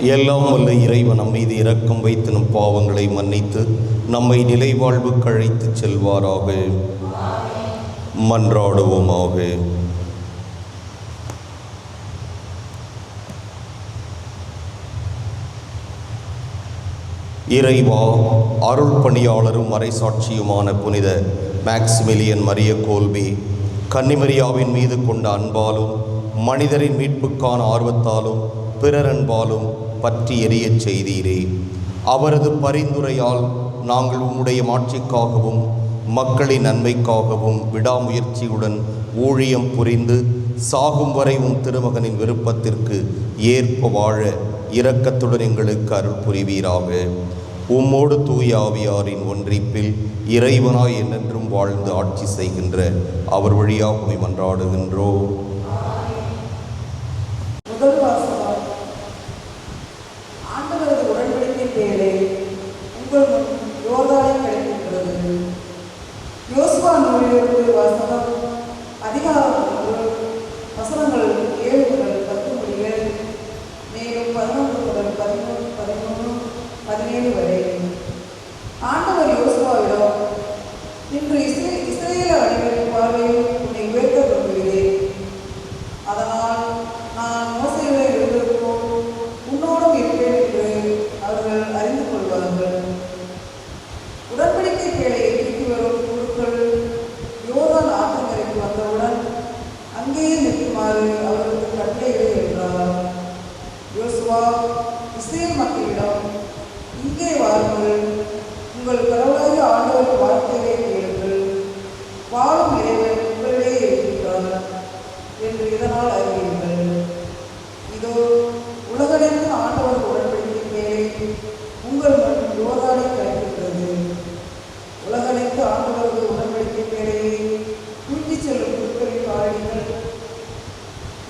எல்லாம் வல்ல இறைவன் நம் மீது இரக்கம் வைத்து நம் பாவங்களை மன்னித்து நம்மை நிலைவாழ்வுக்கு அழைத்துச் செல்வாராக. மன்றாடுவோமாக. இறைவா அருள் பணியாளரும் மறைசாட்சியுமான புனித மேக்ஸிமிலியன் மரிய கோல்பி கன்னிமரியாவின் மீது கொண்ட அன்பாலும் மனிதரின் மீட்புக்கான ஆர்வத்தாலும் பிறர் அன்பாலும் பற்றி எரியச் செய்தீரே. அவரது பரிந்துரையால் நாங்கள் உம்முடைய மாட்சிக்காகவும் மக்களின் நன்மைக்காகவும் விடாமுயற்சியுடன் ஊழியம் புரிந்து சாகும் வரை திருமகனின் விருப்பத்திற்கு ஏற்ப வாழ இரக்கத்துடன் எங்களுக்கு அருள் புரிவீராக. உம்மோடு தூய ஆவியாரின் ஒன்றிப்பில் இறைவனாய் என்றென்றும் வாழ்ந்து ஆட்சி செய்கின்ற அவர் வழியாக மன்றாடுகின்றோம் முதல் வாசகம் ஆண்டவரது உடன்படிக்கை பேரே உங்கள் முன் யோர்தானை கிடைக்கின்றது யோசுவா நூலிலிருந்து வாசகம் அதிகாரம் ஒன்று வசனங்கள் ஏழு முதல் பத்து முடிய மேலும் பதினொன்று முதல் பதினொன்று பதிமூணு பதினேழு வரை இதனால் இதோ உலகடைந்து ஆண்டவர் உடன்படிக்கை மேலே உங்கள் மண் யோர்தானை கிடைக்கின்றது உலகடைந்து ஆண்டவரது உடன்படிக்கை மேலே தூக்கிச் செல்லும் குழுக்களின் காரணிகள்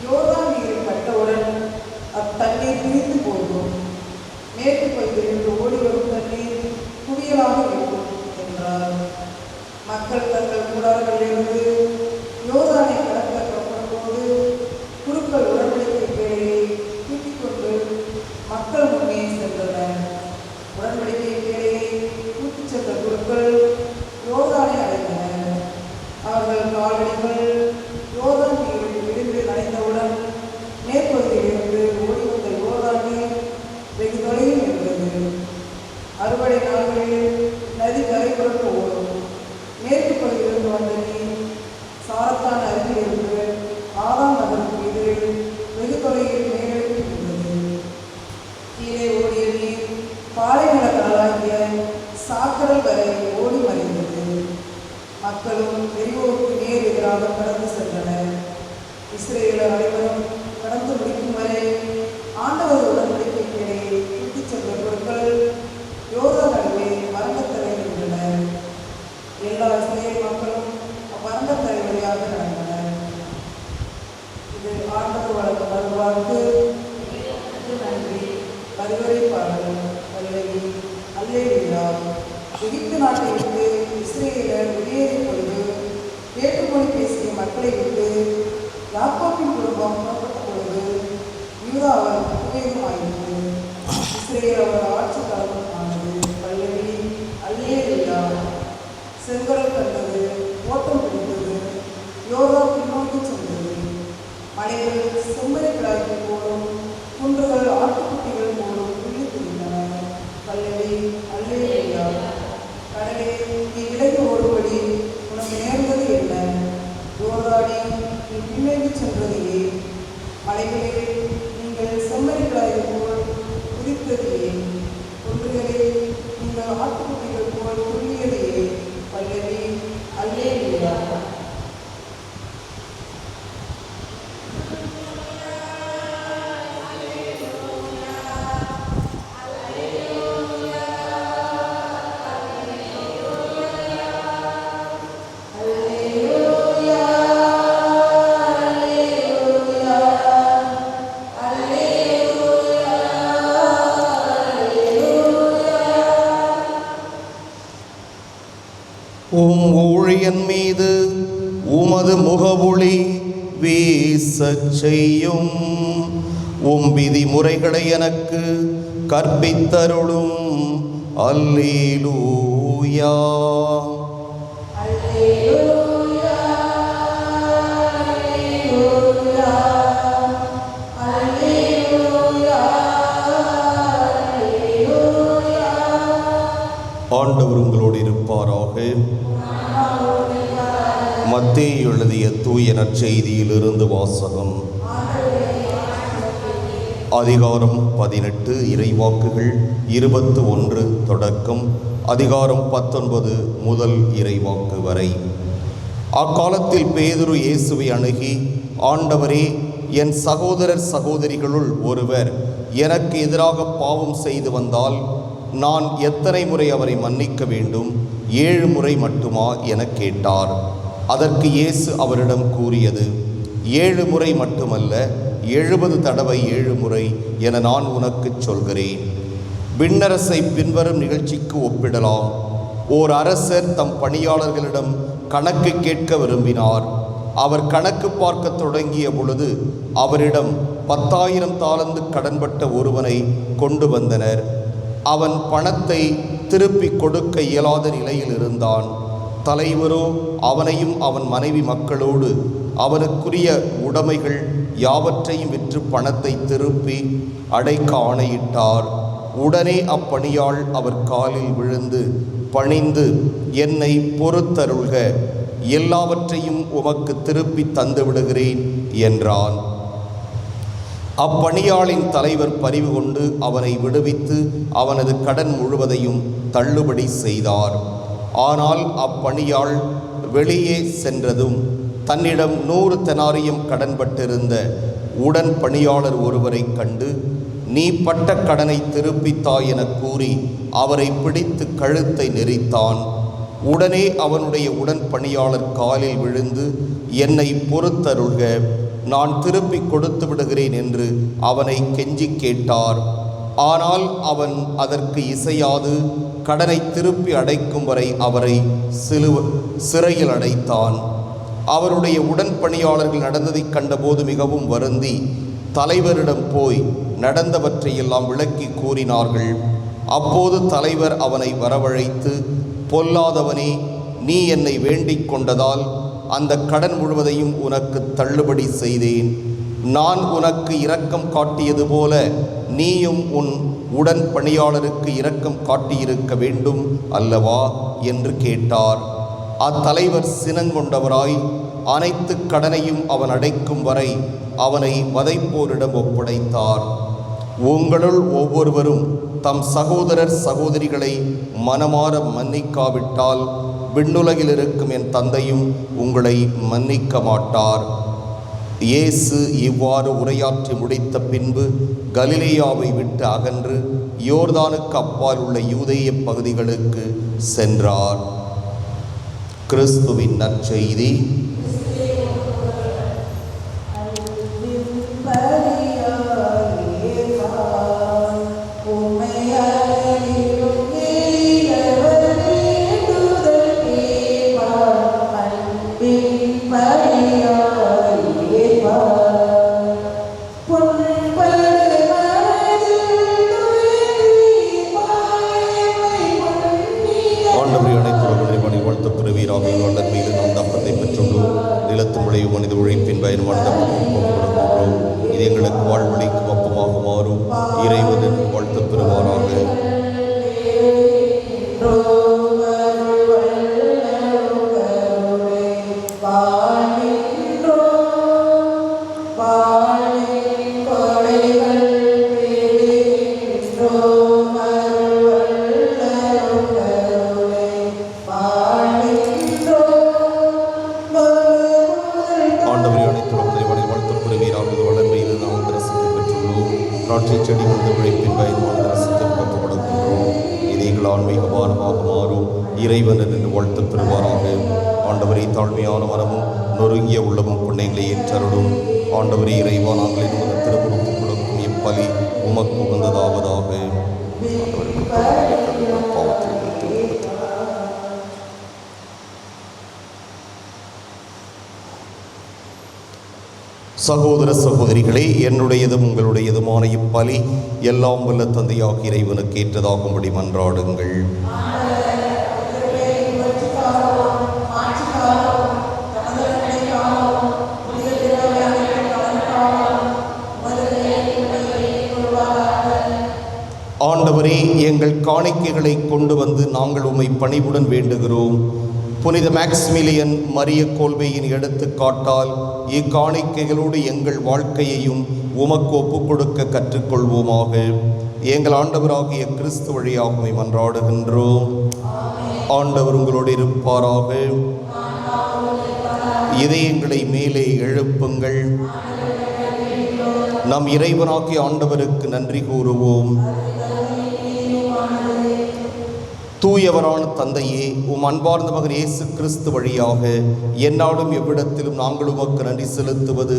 யோகா நீரை கட்டவுடன் அத்தண்ணீர் பிரிந்து போகும். மேற்கு பகுதியிலிருந்து ஓடி வரும் தண்ணீர் குவியலாக இருக்கும் என்றார். மக்கள் தங்கள் கூடாரங்களிலிருந்து na hora de உம் ஊழியன் மீது உமது முகவுளி வீசச் செய்யும். உம் விதிமுறைகளை எனக்கு கற்பித்தருளும். அல்லேலூயா. மத்தேயு எழுதிய தூய நற்செய்தியிலிருந்து வாசகம். அதிகாரம் பதினெட்டு இறைவாக்குகள் இருபத்து ஒன்று தொடக்கம். அதிகாரம் பத்தொன்பது முதல் இறைவாக்கு வரை. அக்காலத்தில் பேதுரு இயேசுவை அணுகி ஆண்டவரே என் சகோதரர் சகோதரிகளுள் ஒருவர் எனக்கு எதிராக பாவம் செய்து வந்தால் நான் எத்தனை முறை அவரை மன்னிக்க வேண்டும்? ஏழு முறை மட்டுமா? எனக் கேட்டார். அதற்கு இயேசு அவரிடம் கூறியது ஏழு முறை மட்டுமல்ல எழுபது தடவை ஏழு முறை என நான் உனக்குச் சொல்கிறேன். விண்ணரசை பின்வரும் நிகழ்ச்சிக்கு ஒப்பிடலாம். ஓர் அரசர் தம் பணியாளர்களிடம் கணக்கு கேட்க விரும்பினார். அவர் கணக்கு பார்க்க தொடங்கிய பொழுது அவரிடம் பத்தாயிரம் தாளந்து கடன்பட்ட ஒருவனை கொண்டு வந்தனர். அவன் பணத்தை திருப்பி கொடுக்க இயலாத நிலையில் இருந்தான். தலைவரோ அவனையும் அவன் மனைவி மக்களோடு அவனுக்குரிய உடைமைகள் யாவற்றையும் விற்று பணத்தை திருப்பி அடைக்க ஆணையிட்டார். உடனே அப்பணியாள் அவர் காலில் விழுந்து பணிந்து என்னை பொறுத்தருள்க. எல்லாவற்றையும் உமக்கு திருப்பி தந்து விடுகிறேன் என்றான். அப்பணியாளின் தலைவர் பரிவு கொண்டு அவனை விடுவித்து அவனது கடன் முழுவதையும் தள்ளுபடி செய்தார். ஆனால் அப்பணியாள் வெளியே சென்றதும் தன்னிடம் நூறு தெனாரியம் கடன்பட்டிருந்த உடன் பணியாளர் ஒருவரை கண்டு நீ பட்ட கடனை திருப்பித்தாய் என கூறி அவரை பிடித்து கழுத்தை நெரித்தான். உடனே அவனுடைய உடன் பணியாளர் காலில் விழுந்து என்னை பொறுத்தருள்க நான் திருப்பி கொடுத்து விடுகிறேன் என்று அவனை கெஞ்சி கேட்டார். ஆனால் அவன் அதற்கு இசையாது கடனை திருப்பி அடைக்கும் வரை அவரை சிலுவ சிறையில் அடைத்தான். அவருடைய உடன்பணியாளர்கள் நடந்ததைக் கண்டபோது மிகவும் வருந்தி தலைவரிடம் போய் நடந்தவற்றையெல்லாம் விளக்கி கூறினார்கள். அப்போது தலைவர் அவனை வரவழைத்து பொல்லாதவனே நீ என்னை வேண்டிக் கொண்டதால் அந்த கடன் முழுவதையும் உனக்கு தள்ளுபடி செய்தேன். நான் உனக்கு இரக்கம் காட்டியது போல நீயும் உன் உடன் பணியாளருக்கு இரக்கம் காட்டியிருக்க வேண்டும் அல்லவா? என்று கேட்டார். அத்தலைவர் சினங்கொண்டவராய் அனைத்து கடனையும் அவன் அடைக்கும் வரை அவனை வதைப்போரிடம் ஒப்படைத்தார். உங்களுள் ஒவ்வொருவரும் தம் சகோதரர் சகோதரிகளை மனமாற மன்னிக்காவிட்டால் விண்ணுலகில் இருக்கும் என் தந்தையும் உங்களை மன்னிக்க மாட்டார். இயேசு இவ்வாறு உரையாற்றி முடித்த பின்பு கலிலேயாவை விட்டு அகன்று யோர்தானுக்கு அப்பால் உள்ள யூதேய பகுதிகளுக்கு சென்றார். கிறிஸ்துவின் நற்செய்தி. நாற்றை செடி முழுத உழைப்பின் வயதுமான திருப்பத்துப்படுத்துகிறோம் இதயங்கள் மாறும். இறைவன் நின்று வாழ்த்து பெறுவாராக ஆண்டவரை தாழ்மையான மனமும் நொறுங்கிய உள்ளமும் பிள்ளைகளை ஏற்றருடும் ஆண்டவரே இறைவா நாங்கள் திருமணத்துக் கொடுக்கும் இப்பலி உமக்கு உகந்ததாவது சகோதர சகோதரிகளே என்னுடையதும் உங்களுடையதுமான இப்பலி எல்லாம் வல்ல தந்தையாக இறைவனுக்கு ஏற்றதாகும்படி மன்றாடுங்கள். ஆண்டவரே எங்கள் காணிக்கைகளை கொண்டு வந்து நாங்கள் உம்மை பணிவுடன் வேண்டுகிறோம். புனித மேக்ஸ்மிலியன் மரிய கோல்வையின் எடுத்துக்காட்டால் இக்காணிக்கைகளோடு எங்கள் வாழ்க்கையையும் உமக்கு ஒப்புக் கொடுக்க கற்றுக்கொள்வோமாக. எங்கள் ஆண்டவராகிய கிறிஸ்து வழியாகவே மன்றாடுகின்றோம். ஆண்டவர் உங்களோடு இருப்பாராக. இதயங்களை மேலே எழுப்புங்கள். நம் இறைவனாகிய ஆண்டவருக்கு நன்றி கூறுவோம். தூயவரான தந்தையே உம் அன்பார்ந்த மகன் இயேசு கிறிஸ்து வழியாக என்னாலும் எவ்விடத்திலும் நாங்கள் உமக்கு நன்றி செலுத்துவது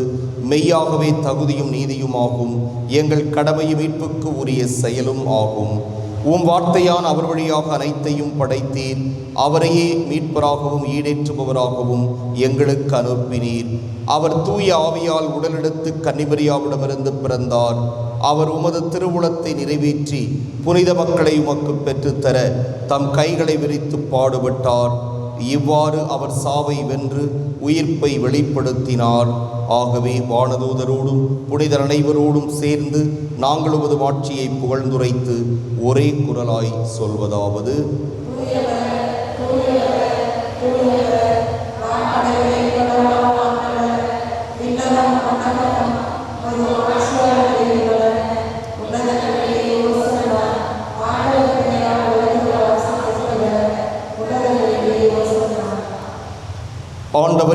மெய்யாகவே தகுதியும் நீதியும் ஆகும் எங்கள் கடமையும் மீட்புக்கு உரிய செயலும் ஆகும். உம் வார்த்தையான் அவர் வழியாக அனைத்தையும் படைத்தீர். அவரையே மீட்பராகவும் ஈடேற்றுபவராகவும் எங்களுக்கு அனுப்பினீர். அவர் தூய ஆவியால் உடலெடுத்து கன்னிமரியாவிடமிருந்து பிறந்தார். அவர் உமது திருவுளத்தை நிறைவேற்றி புனித மக்களை உமக்கு பெற்றுத்தர தம் கைகளை விரித்து பாடுபட்டார். இவ்வாறு அவர் சாவை வென்று உயிர்ப்பை வெளிப்படுத்தினார். ஆகவே வானதூதரோடும் புனிதர் அனைவரோடும் சேர்ந்து நாங்கள் உமது மாட்சியை புகழ்ந்துரைத்து ஒரே குரலாய் சொல்வதாவது.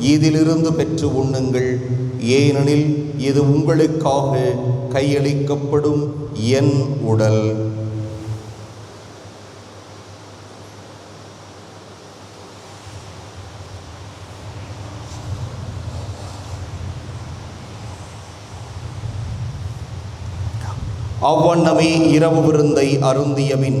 இதிலிருந்து பெற்று உண்ணுங்கள். ஏனெனில் இது உங்களுக்காக கையளிக்கப்படும் என் உடல். அவ்வண்ணமே இரவு விருந்தை அருந்தியபின்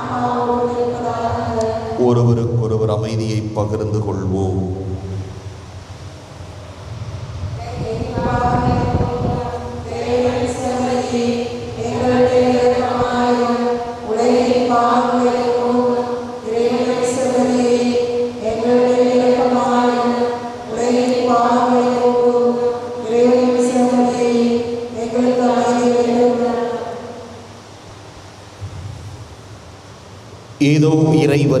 ஒருவருக்கொருவர் அமைதியை பகிர்ந்து கொள்வோம். ஏதோ இறைவனின்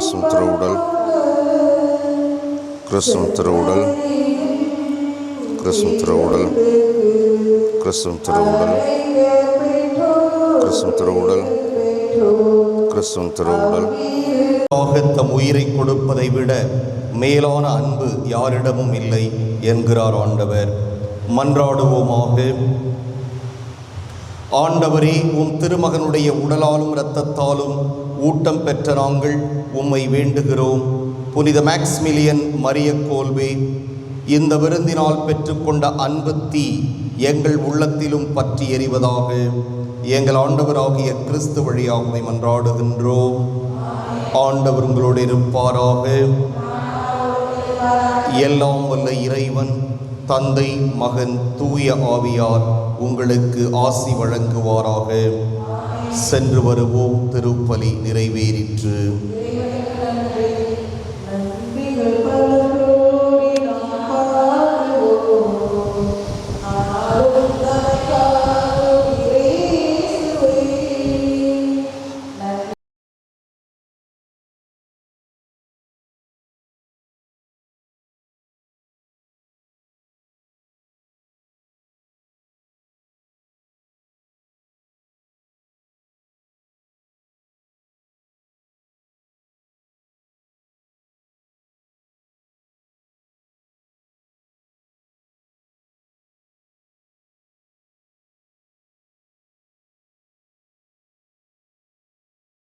கிறிஸ்துவின் திருவுடல். கிறிஸ்துவின் திருவுடல். கிறிஸ்துவின் திருவுடல். கிறிஸ்துவின் திருவுடல். கிறிஸ்துவின் திருவுடல். கிறிஸ்துவின் திருவுடல். தம் உயிரை கொடுப்பதை விட மேலான அன்பு யாரிடமும் இல்லை என்கிறார் ஆண்டவர். மன்றாடுவோமாக. ஆண்டவரே உம் திருமகனுடைய உடலாலும் இரத்தத்தாலும் ஊட்டம் பெற்ற நாங்கள் உம்மை வேண்டுகிறோம். புனித மேக்ஸ்மிலியன் மரிய கோல்வே இந்த விருந்தினால் பெற்றுக்கொண்ட அன்பு தீ எங்கள் உள்ளத்திலும் பற்றி எறிவதாக எங்கள் ஆண்டவராகிய கிறிஸ்து வழியாகவே மன்றாடுகின்றோம். ஆண்டவர் உங்களோடு இருப்பாராக. எல்லாம் வல்ல இறைவன் தந்தை மகன் தூய ஆவியார் உங்களுக்கு ஆசி வழங்குவாராக. சென்று வருவோம் திருப்பலி நிறைவேறிற்று.